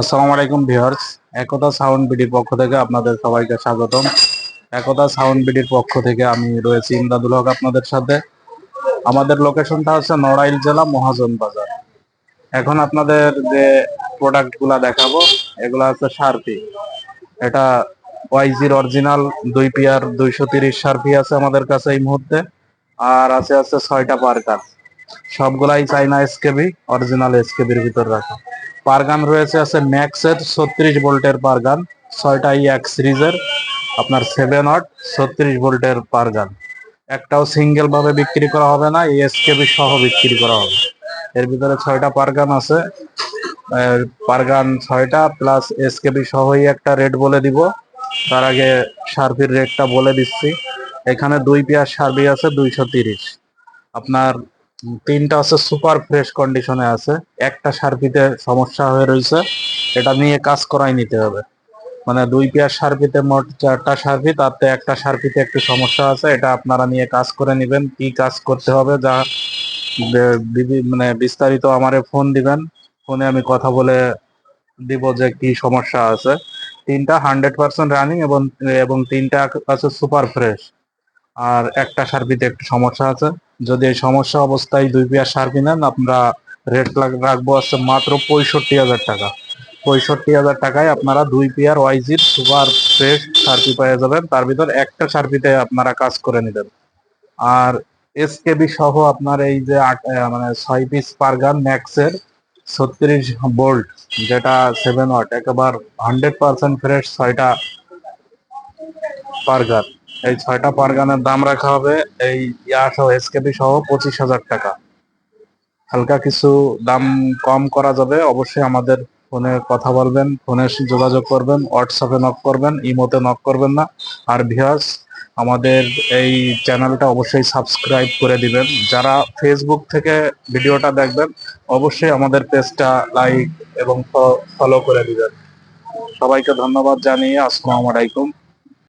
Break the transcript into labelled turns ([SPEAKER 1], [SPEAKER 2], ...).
[SPEAKER 1] আসসালামু আলাইকুম ভিউয়ার্স। একতা সাউন্ড বিডির পক্ষ থেকে আপনাদের সবাইকে স্বাগতম। একতা সাউন্ড বিডির পক্ষ থেকে আমি রয়েছি ইমদাদুল হক আপনাদের সাথে। আমাদের লোকেশনটা হচ্ছে নড়াইল জেলা মহাজন বাজার। এখন আপনাদের যে প্রোডাক্টগুলা দেখাবো, এগুলা হচ্ছে সারপি এটা ওয়াইজির অরিজিনাল দুই পিয়ার, দুইশো তিরিশ সারপি আছে আমাদের কাছে এই মুহূর্তে। আর আছে আছে ছয়টা পার্কার। সবগুলাই চাইনা এসকেবি অরিজিনাল এসকেবির ভিতর রাখা। পারগান রয়েছে আছে ম্যাক্সের ছত্রিশ ভোল্টের পারগান ছয়টা এক সিরিজের, আপনার সেভেন ওয়াট ছত্রিশ ভোল্টের পারগান একটাও সিঙ্গেল ভাবে বিক্রি করা হবে না এসকেবি সহ বিক্রি করা হবে। এর ভিতরে ছয়টা পারগান আছে। পারগান ছয়টা প্লাস এসকেবি সহই একটা রেট বলে দিব। তার আগে সার্ভির রেটটা বলে দিচ্ছি। এখানে দুই পেয়ার সার্ভি আছে, দুইশো তিরিশ। আপনার তিনটা আছে সুপার ফ্রেশ কন্ডিশনে আছে। একটা সার্ভিতে সমস্যা হয়ে রয়েছে। এটা নিয়ে কাজ করাই নিতে হবে। মানে দুই পেয়ার সার্ভিতে মোট চারটা সার্ভি তাতে একটা সার্ভিতে একটু সমস্যা আছে। এটা আপনারা নিয়ে কাজ করে নেবেন। কি কাজ করতে হবে যা মানে বিস্তারিত আমারে ফোন দিবেন। ফোনে আমি কথা বলে দিব যে কি সমস্যা আছে। তিনটা হান্ড্রেড পার্সেন্ট রানিং এবং এবং তিনটা আছে সুপার ফ্রেশ আর একটা সার্ভিতে একটু সমস্যা আছে। যদি এই সমস্যা অবস্থায় দুই পেয়ার সার্ভি নেন আমরা রেট রাখব আছে মাত্র পঁয়ষট্টি হাজার টাকা। পঁয়ষট্টি হাজার টাকায় আপনারা দুই পেয়ার ওয়াইজির সুপার ফ্রেশ সার্পি পেয়ে যাবেন। তার ভিতর একটা সার্ভিতে আপনারা কাজ করে নেবেন। আর এসকেবি সহ আপনার এই যে মানে ছয় পিস পারগান ম্যাক্সের ছত্রিশ বোল্ট যেটা সেভেন ওয়াট একেবার হান্ড্রেড পার্সেন্ট ফ্রেশ ছয়টা পারগান। এই ছয়টা পারগানের দাম রাখা হবে এই ইয়া সহ এসকেবি সহ পঁচিশ হাজার টাকা। হালকা কিছু দাম কম করা যাবে, অবশ্যই আমাদের ফোনে কথা বলবেন, ফোনে যোগাযোগ করবেন, হোয়াটসঅ্যাপে নক করবেন, ইমোতে নক করবেন না। আর ভিউয়ার্স, আমাদের এই চ্যানেলটা অবশ্যই সাবস্ক্রাইব করে দিবেন। যারা ফেসবুক থেকে ভিডিওটা দেখবেন, অবশ্যই আমাদের পেজটা লাইক এবং ফলো করে দিবেন। সবাইকে ধন্যবাদ জানিয়ে আসসালামু আলাইকুম।